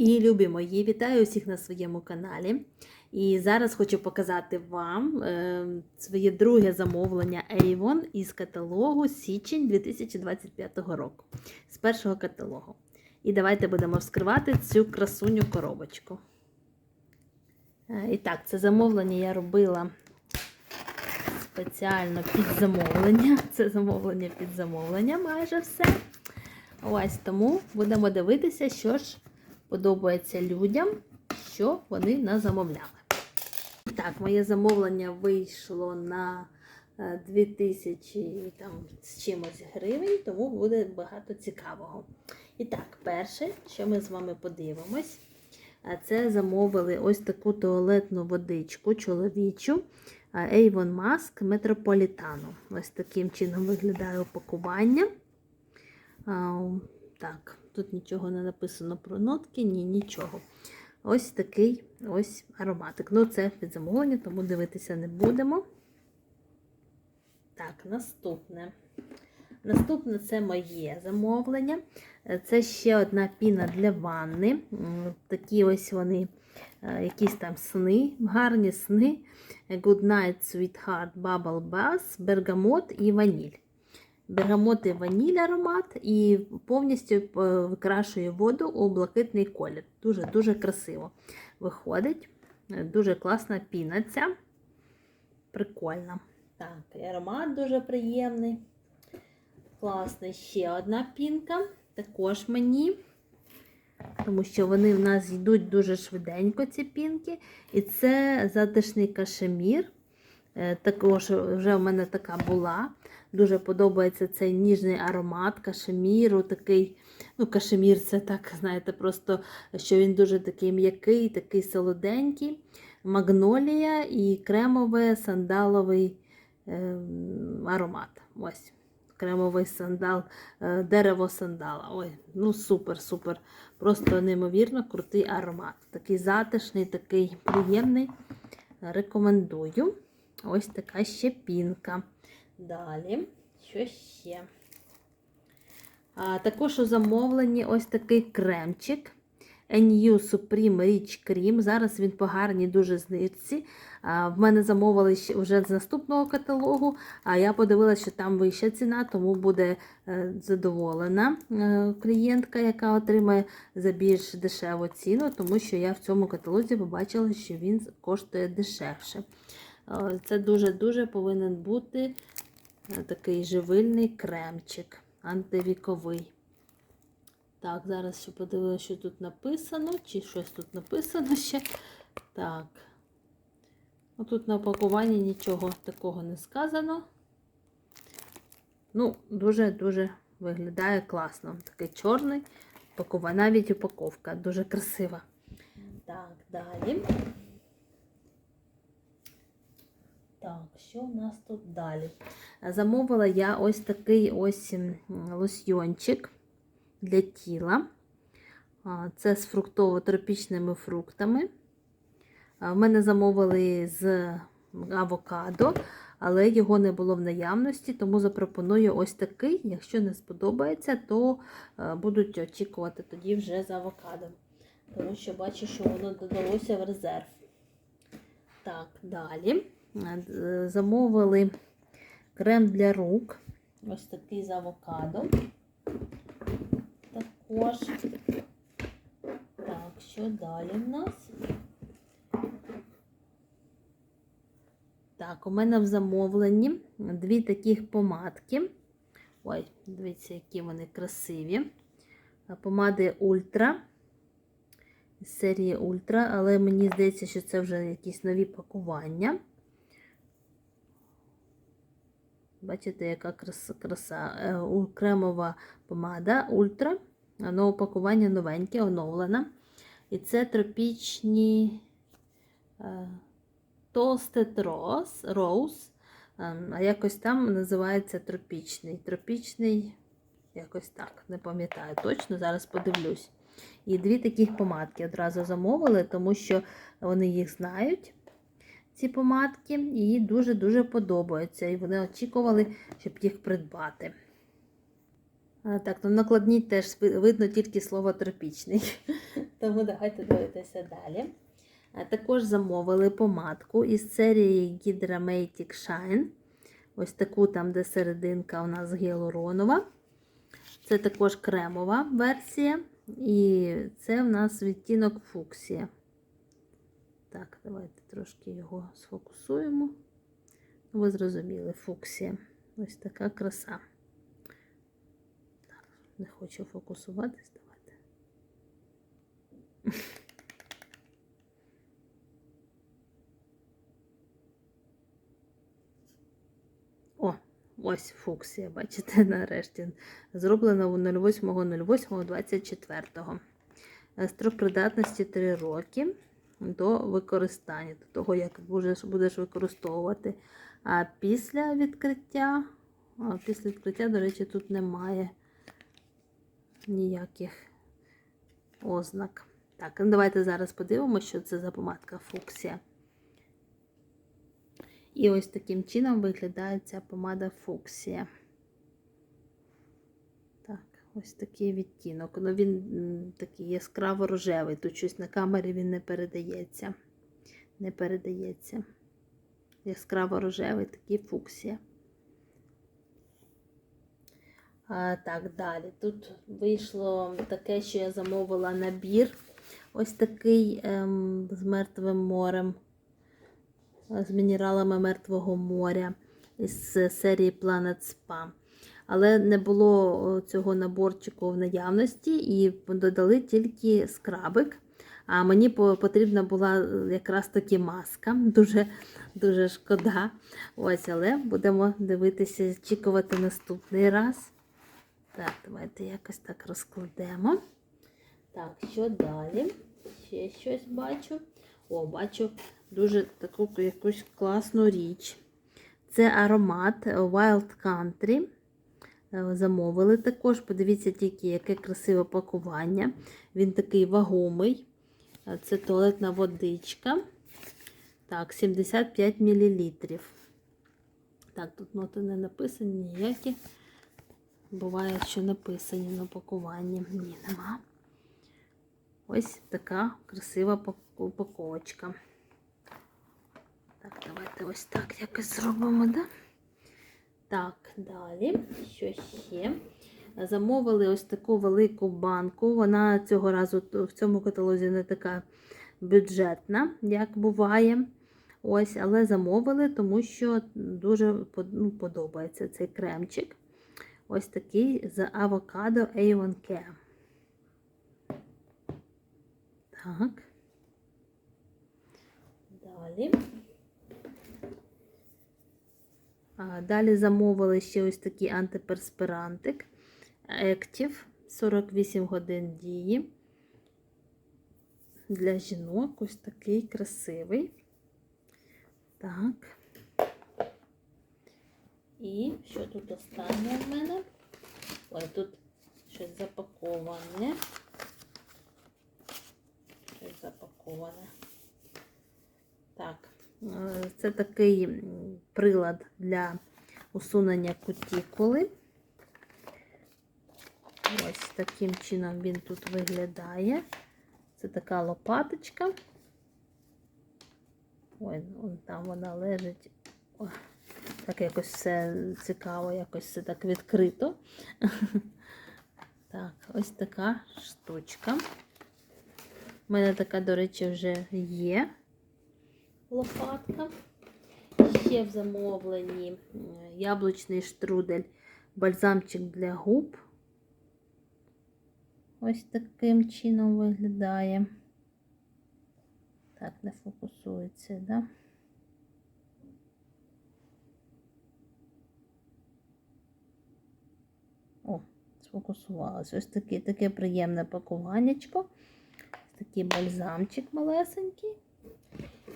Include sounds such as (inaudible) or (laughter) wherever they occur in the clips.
І любі мої, вітаю усіх на своєму каналі. І зараз хочу показати вам е, своє друге замовлення Avon із каталогу січень 2025 року. З першого каталогу. І давайте будемо вскривати цю красуню коробочку. Е, і так, це замовлення я робила спеціально під замовлення. (laughs) Це замовлення під замовлення, майже все. Ось тому будемо дивитися, що ж подобається людям, що вони назамовляли. Так, моє замовлення вийшло на 2000 там, з чимось гривень, тому буде багато цікавого. І так, перше, що ми з вами подивимось, це замовили ось таку туалетну водичку чоловічу Avon Mask Metropolitano. Ось таким чином виглядає упакування. Так, тут нічого не написано про нотки, ні, нічого. Ось такий ось ароматик. Ну, це під замовлення, тому дивитися не будемо. Так, наступне. Наступне це моє замовлення. Це ще одна піна для ванни. Такі ось вони, якісь там сни, гарні сни. Good Night Sweetheart Bubble Bath, бергамот і ваніль. Бергамот і ваніль аромат і повністю викрашує воду у блакитний колір. Дуже-дуже красиво виходить. Дуже класна піна ця. Прикольна. Так, і аромат дуже приємний. Класний ще одна пінка. Також мені. Тому що вони в нас йдуть дуже швиденько, ці пінки. І це затишний кашемір. Також вже в мене така була. Дуже подобається цей ніжний аромат кашеміру. такий, ну Кашемір це так, знаєте, просто що він дуже такий м'який, такий солоденький. Магнолія і кремовий сандаловий е, аромат. Ось, Кремовий сандал, е, дерево сандала. Ой, ну Супер-супер. Просто неймовірно крутий аромат. Такий затишний, такий приємний. Рекомендую. Ось така ще пінка. Далі, що ще? А, Також у замовленні ось такий кремчик. NU Supreme Rich Cream. Зараз він по гарній дуже знижці. В мене замовили вже з наступного каталогу, а я подивилася, що там вища ціна, тому буде е, задоволена е, клієнтка, яка отримає за більш дешеву ціну, тому що я в цьому каталозі побачила, що він коштує дешевше. Це дуже-дуже повинен бути такий живильний кремчик, антивіковий. Так, зараз ще подивилися, що тут написано, чи щось тут написано ще. Так. Ну, Тут на опакуванні нічого такого не сказано. Ну, дуже-дуже виглядає класно. Такий чорний, навіть упаковка, дуже красива. Так, далі. Так, що в нас тут далі? Замовила я ось такий ось лосьйончик для тіла. Це з фруктово-тропічними фруктами. В мене замовили з авокадо, але його не було в наявності, тому запропоную ось такий. Якщо не сподобається, то будуть очікувати тоді вже з авокадо. Тому що бачу, що воно додалося в резерв. Так, далі. Замовили крем для рук. Ось такий з авокадо. Також. Так, що далі в нас? Так, у мене в замовленні дві таких помадки. Ой, дивіться, які вони красиві. Помади Ультра. З серії Ультра, але мені здається, що це вже якісь нові пакування. Бачите, яка краса. Е, кремова помада Ультра. Воно упакування новеньке, оновлене. І це тропічні Toasted Rose, Rose. А якось там називається тропічний. Тропічний, якось так, не пам'ятаю точно, зараз подивлюсь. І дві таких помадки одразу замовили, тому що вони їх знають ці помадки, їй дуже-дуже подобаються. І вони очікували, щоб їх придбати. Так, ну накладніть теж видно тільки слово тропічний. (laughs) Тому давайте дивитися далі. Також замовили помадку із серії Hydramatic Shine. Ось таку там, де серединка у нас гіалуронова. Це також кремова версія. І це в нас відтінок фуксія. Так, давайте трошки його сфокусуємо. Ну, Ви зрозуміли, фуксія. Ось така краса. Так, не хочу фокусуватись, давайте. О, ось фуксія, бачите, (laughs) нарешті. Зроблена у 08.08.24. Е, Строк придатності 3 роки до використання, до того, як будеш, використовувати. А після відкриття, а після відкриття, до речі, тут немає ніяких ознак. Так, ну давайте зараз подивимося, що це за помадка фуксія. І ось таким чином виглядає ця помада фуксія. Ось такий відтінок. Ну, він такий яскраво рожевий. Тут щось на камері він не передається. Не передається. Яскраво рожевий, такий фуксія. А, так, далі. Тут вийшло таке, що я замовила набір. Ось такий ем, з мертвим морем з мінералами Мертвого моря із серії Planet Spa. Але не було цього наборчику в наявності і додали тільки скрабик. А мені потрібна була якраз таки маска. (laughs) Дуже дуже шкода. Ось, Але будемо дивитися, очікувати наступний раз. Так, давайте якось так розкладемо. Так, що далі? Ще щось бачу. О, бачу дуже таку якусь класну річ. Це аромат Wild Country. Е, Замовили також. Подивіться тільки, яке красиве пакування. Він такий вагомий. Е, Це туалетна водичка. Так, 75 мл. Так, тут ноти не написані ніякі. Буває, що написані на пакуванні. Ні, нема. Ось така красива упаковочка. Так, давайте ось так якось зробимо, да? Так, далі, що ще? Замовили ось таку велику банку. Вона цього разу в цьому каталозі не така бюджетна, як буває. Ось, але замовили, тому що дуже ну, подобається цей кремчик. Ось такий з авокадо A1 Care. Так. Далі. А, Далі замовили ще ось такий антиперспирантик Active 48 годин дії. Для жінок ось такий красивий. Так. І що тут останнє в мене? Ой, тут щось запаковане. Щось запаковане. Так, е, це такий прилад для усунення кутікули. Ось таким чином він тут виглядає. Це така лопаточка. Ой, вон там вона лежить. О, так якось все цікаво, якось все так відкрито. (laughs) Так, ось така штучка. У мене така, до речі, вже є лопатка. Ще в замовленні яблучний штрудель, бальзамчик для губ. Ось таким чином виглядає. Так, не фокусується, да? О, сфокусувалось. Ось таке, таке приємне пакуваннячко. Такий бальзамчик малесенький.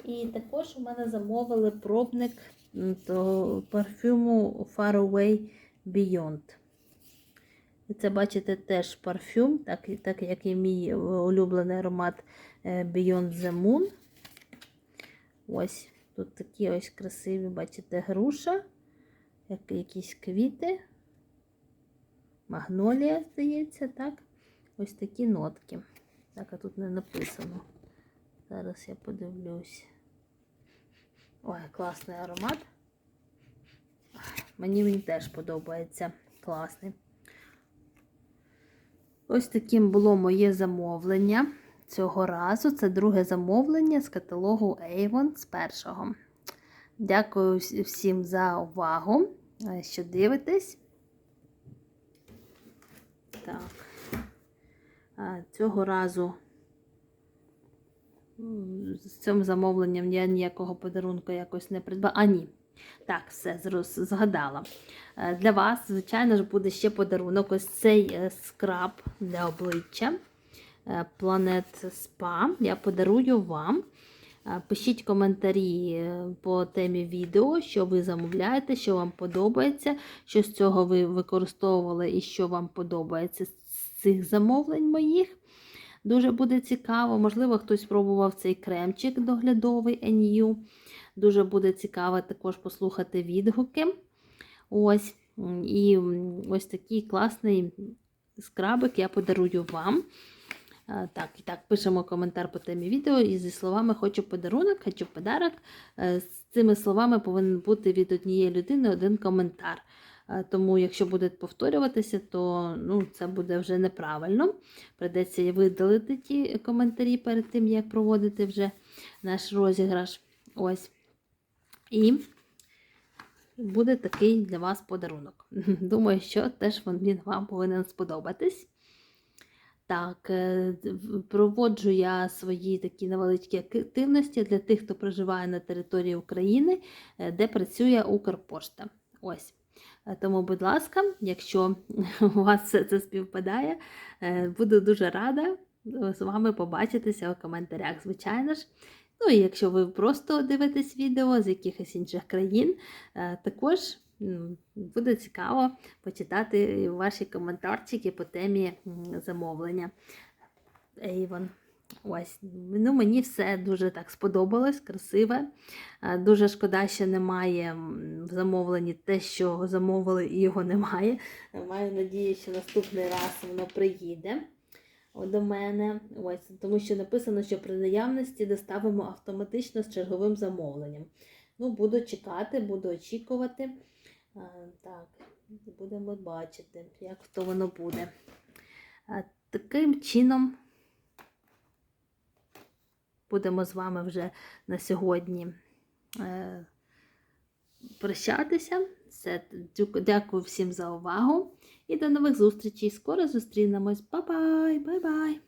І також у мене замовили пробник до парфюму Far Away Beyond. І це, бачите, теж парфюм, так, так як і мій улюблений аромат Beyond the Moon. Ось тут такі ось красиві, бачите, груша, як якісь квіти. Магнолія, здається, так? Ось такі нотки. Так, а тут не написано. Зараз я подивлюсь. Ой, класний аромат. Мені він теж подобається. Класний. Ось таким було моє замовлення цього разу. Це друге замовлення з каталогу Avon з першого. Дякую всім за увагу, що дивитесь. Так. Цього разу з цим замовленням я ніякого подарунку якось не придбала. А, ні. Так, все, згадала. Е, Для вас, звичайно ж, буде ще подарунок. Ось цей е, скраб для обличчя е, Planet Spa. Я подарую вам. Пишіть коментарі по темі відео, що ви замовляєте, що вам подобається, що з цього ви використовували і що вам подобається з цих замовлень моїх. Дуже буде цікаво. Можливо, хтось спробував цей кремчик доглядовий NU. Дуже буде цікаво також послухати відгуки. Ось. І ось такий класний скрабик я подарую вам. Так, і так, пишемо коментар по темі відео і зі словами Хочу подарунок, хочу подарок. Е, З цими словами повинен бути від однієї людини один коментар. Е, Тому, якщо буде повторюватися, то ну, це буде вже неправильно. Придеться видалити ті коментарі перед тим, як проводити вже наш розіграш. Ось. І буде такий для вас подарунок. (laughs) Думаю, що теж він вам повинен сподобатись. Так, е, проводжу я свої такі невеличкі активності для тих, хто проживає на території України, е, де працює Укрпошта. Ось. Е, Тому, будь ласка, якщо (laughs) у вас все це співпадає, е, буду дуже рада е, з вами побачитися у коментарях, звичайно ж. Ну і якщо ви просто дивитесь відео з якихось інших країн, також буде цікаво почитати ваші коментарчики по темі замовлення Avon. Ось, ну мені все дуже так сподобалось, красиве. Е, Дуже шкода, що немає в замовленні те, що замовили, і його немає. Е, Маю надію, що наступний раз воно приїде до мене. Ось, тому що написано, що при наявності доставимо автоматично з черговим замовленням. Ну, буду чекати, буду очікувати. Так, будемо бачити, як то воно буде. Таким чином будемо з вами вже на сьогодні е, прощатися. Все, дякую всім за увагу і до нових зустрічей. Скоро зустрінемось. Па-бай, бай-бай!